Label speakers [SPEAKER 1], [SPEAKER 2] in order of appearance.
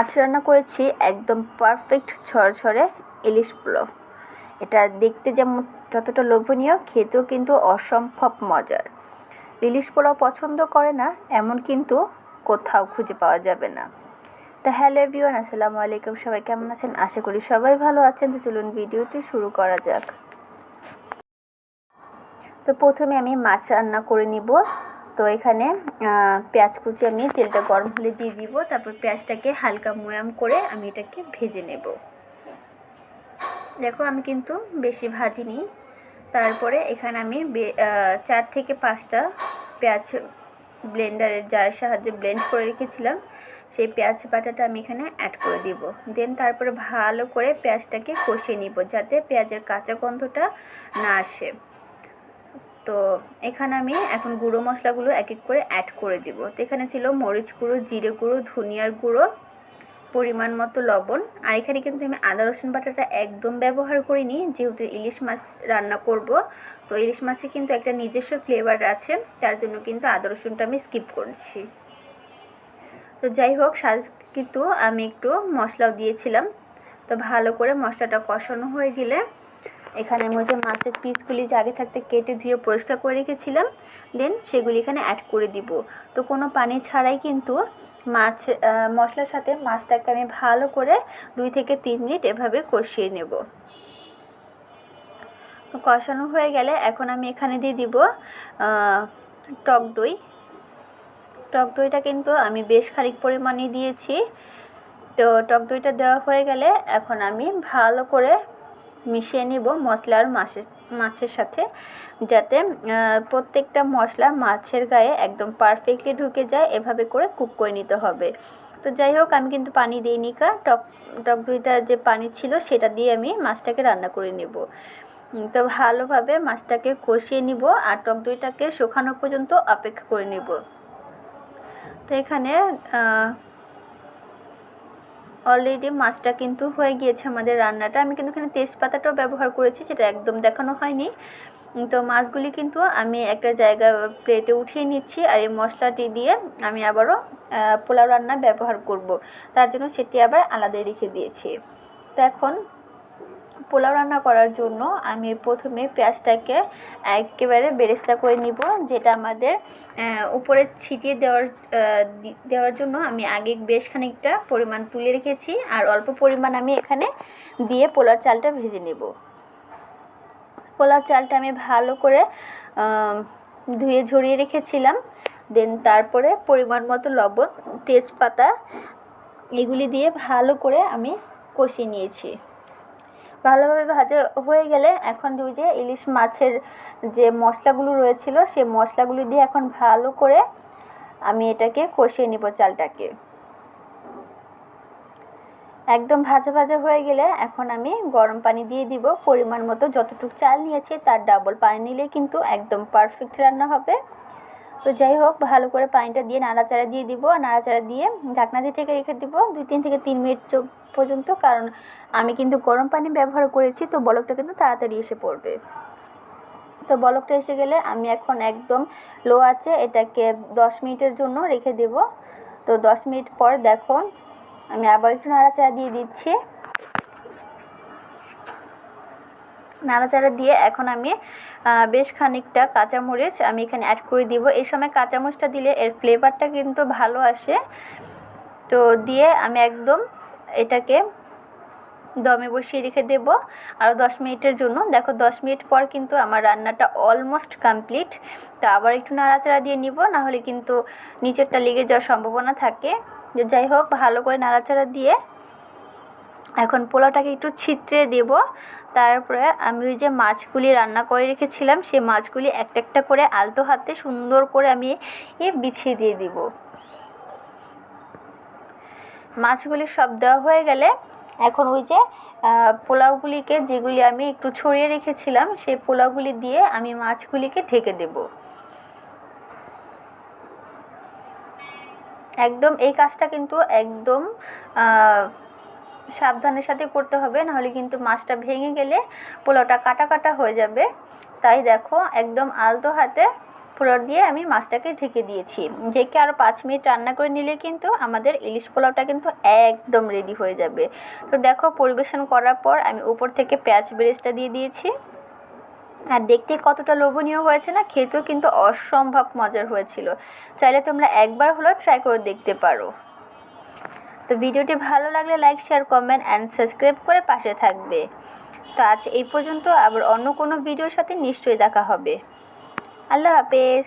[SPEAKER 1] আজ রান্না করেছি একদম পারফেক্ট ঝরঝরে ইলিশ পোলাও। এটা দেখতে যেমন যতটা লোভনীয়, খেতেও কিন্তু অসম্ভব মজার। ইলিশ পোলাও পছন্দ করে না, এমন কিন্তু কোথাও খুঁজে পাওয়া যাবে না। তো হ্যালো এভরিওয়ান, আসসালামু আলাইকুম। সবাই কেমন আছেন? আশা করি সবাই ভালো আছেন। তো চলুন ভিডিওটি শুরু করা যাক। তো প্রথমে আমি মাছ রান্না করে নিব। তো এখানে পেঁয়াজ কুচি আমি তেলটা গরম হলে দিয়ে দিব। তারপর পেঁয়াজটাকে হালকা ময়াম করে আমি এটাকে ভেজে নেব। দেখো আমি কিন্তু বেশি ভাজিনি। তারপরে এখানে আমি চার থেকে পাঁচটা পেঁয়াজ ব্লেন্ডারের যার সাহায্যে ব্লেন্ড করে রেখেছিলাম, সেই পেঁয়াজ বাটাটা আমি এখানে অ্যাড করে দিব। দেন তারপরে ভালো করে পেঁয়াজটাকে কষিয়ে নিব যাতে পেঁয়াজের কাঁচা গন্ধটা না আসে। তো এখানে আমি এখন গুঁড়ো মশলাগুলো এক এক করে অ্যাড করে দিব। তো এখানে ছিল মরিচ গুঁড়ো, জিরে গুঁড়ো, ধনিয়ার গুঁড়ো, পরিমাণ মতো লবণ। আর এখানে কিন্তু আমি আদা, রসুন বাটাটা একদম ব্যবহার করিনি, যেহেতু ইলিশ মাছ রান্না করব। তো ইলিশ মাছে কিন্তু একটা নিজস্ব ফ্লেভার আছে, তার জন্য কিন্তু আদা, রসুনটা আমি স্কিপ করছি। তো যাই হোক সাজ কিন্তু আমি একটু মশলাও দিয়েছিলাম। তো ভালো করে মশলাটা কষানো হয়ে গেলে এখানে আমি যে মাছের পিসগুলি যে আগে থাকতে কেটে ধুয়ে পরিষ্কার করে রেখেছিলাম। দেন সেগুলি এখানে অ্যাড করে দিব। তো কোনো পানি ছাড়াই কিন্তু মাছ মশলার সাথে মাছটাকে আমি ভালো করে দুই থেকে তিন মিনিট এভাবে কষিয়ে নেব। তো কষানো হয়ে গেলে এখন আমি এখানে দিয়ে দিব টক দই। টক দইটা কিন্তু আমি বেশ খানিক পরিমাণে দিয়েছি। তো টক দইটা দেওয়া হয়ে গেলে এখন আমি ভালো করে মিশিয়ে নিব মশলা আর মাছের মাছের সাথে, যাতে প্রত্যেকটা মশলা মাছের গায়ে একদম পারফেক্টলি ঢুকে যায়, এভাবে করে কুক করে নিতে হবে। তো যাই হোক, আমি কিন্তু পানি দিইনি কা, টক টক দইটা যে পানি ছিল সেটা দিয়ে আমি মাছটাকে রান্না করে নেব। তো ভালোভাবে মাছটাকে কষিয়ে নিব আর টক দইটাকে শুকানো পর্যন্ত অপেক্ষা করে নিব। তো এখানে অলরেডি মাছটা কিন্তু হয়ে গিয়েছে আমাদের রান্নাটা। আমি কিন্তু এখানে তেজপাতাটাও ব্যবহার করেছি, সেটা একদম দেখানো হয়নি। তো মাছগুলি কিন্তু আমি একটা জায়গা প্লেটে উঠিয়ে নিচ্ছি আর এই মশলাটি দিয়ে আমি আবারও পোলাও রান্না ব্যবহার করব। তার জন্য সেটি আবার আলাদাই রেখে দিয়েছি। তো এখন পোলাও রান্না করার জন্য আমি প্রথমে পেঁয়াজটাকে একেবারে বেরেস্তা করে নিব, যেটা আমাদের উপরে ছিটিয়ে দেওয়ার দেওয়ার জন্য আমি আগে বেশ খানিকটা পরিমাণ তুলে রেখেছি আর অল্প পরিমাণ আমি এখানে দিয়ে পোলার চালটা ভেজে নেব। পোলার চালটা আমি ভালো করে ধুয়ে ঝরিয়ে রেখেছিলাম, দেন তারপরে পরিমাণ মতো লবণ, তেজপাতা, এগুলি দিয়ে ভালো করে আমি কষিয়ে নিয়েছি। ভালোভাবে ভাজা হয়ে গেলে এখন ওই যে ইলিশ মাছের যে মশলাগুলো রয়েছিল সেই মশলাগুলো দিয়ে এখন ভালো করে আমি এটাকে কষিয়ে নিব চালটাকে। একদম ভাজা ভাজা হয়ে গেলে এখন আমি গরম পানি দিয়ে দিব। পরিমাণ মতো যতটুকু চাল নিয়েছি তার ডাবল পানি নিলে কিন্তু একদম পারফেক্ট রান্না হবে। তো যাই হোক, ভালো করে পানিটা দিয়ে নাড়াচাড়া দিয়ে দিব। নাড়াচাড়া দিয়ে ঢাকনা দিয়ে ঢেকে রেখে দিব। দুই, তিন থেকে তিন মিনিট পর্যন্ত, কারণ আমি কিন্তু গরম পানি ব্যবহার করেছি, তো বলকটা কিন্তু তাড়াতাড়ি এসে পড়বে। তো বলকটা এসে গেলে আমি এখন একদম লো আছে, এটাকে দশ মিনিটের জন্য রেখে দেব। তো দশ মিনিট পর দেখো, আমি আবার একটু নাড়াচাড়া দিয়ে দিচ্ছি। নাড়াচাড়া দিয়ে এখন আমি বেশ খানিকটা কাঁচামরিচ আমি এখানে অ্যাড করে দিব। এই সময় কাঁচামরিচটা দিলে এর ফ্লেভারটা কিন্তু ভালো আসে। তো দিয়ে আমি একদম এটাকে দমে বসিয়ে রেখে দেব। আরও দশ মিনিটের জন্য। দেখো, দশ মিনিট পর কিন্তু আমার রান্নাটা অলমোস্ট কমপ্লিট তো আবার একটু নাড়াচাড়া দিয়ে নিব, না হলে কিন্তু নিচেরটা লেগে যাওয়ার সম্ভাবনা থাকে। যে যাই হোক, ভালো করে নাড়াচাড়া দিয়ে এখন পোলাওটাকে একটু ছিটড়ে দেব। তারপরে আমি ওই যে মাছগুলি রান্না করে রেখেছিলাম, সেই মাছগুলি একটা একটা করে আলতো হাতে সুন্দর করে আমি বিছিয়ে দিয়ে দিব। মাছগুলি সব দেওয়া হয়ে গেলে এখন ওই যে পোলাওগুলিকে যেগুলি আমি একটু ছড়িয়ে রেখেছিলাম, সেই পোলাওগুলি দিয়ে আমি মাছগুলিকে ঢেকে দেব। একদম, এই কাজটা কিন্তু একদম সাবধানের সাথে করতে হবে, নাহলে কিন্তু মাছটা ভেঙে গেলে পোলাওটা কাটা কাটা হয়ে যাবে। তাই দেখো, একদম আলতো হাতে পোলাও দিয়ে আমি মাছটাকে ঢেকে দিয়েছি। ঢেকে আরও পাঁচ মিনিট রান্না করে নিলে কিন্তু আমাদের ইলিশ পোলাওটা কিন্তু একদম রেডি হয়ে যাবে। তো দেখো পরিবেশন করার পর আমি উপর থেকে পেঁয়াজ বেরেস্তা দিয়ে দিয়েছি। আর দেখতে কতটা লোভনীয় হয়েছে না, খেতেও কিন্তু অসম্ভব মজার হয়েছিল। চাইলে তোমরা একবার হলেও ট্রাই করে দেখতে পারো। তো ভিডিওটি ভালো লাগলে like share comment and subscribe করে পাশে থাকবে। তো আজ এই পর্যন্ত, আবার অন্য কোনো ভিডিওর সাথে নিশ্চয়ই দেখা হবে। আল্লাহ হাফেজ।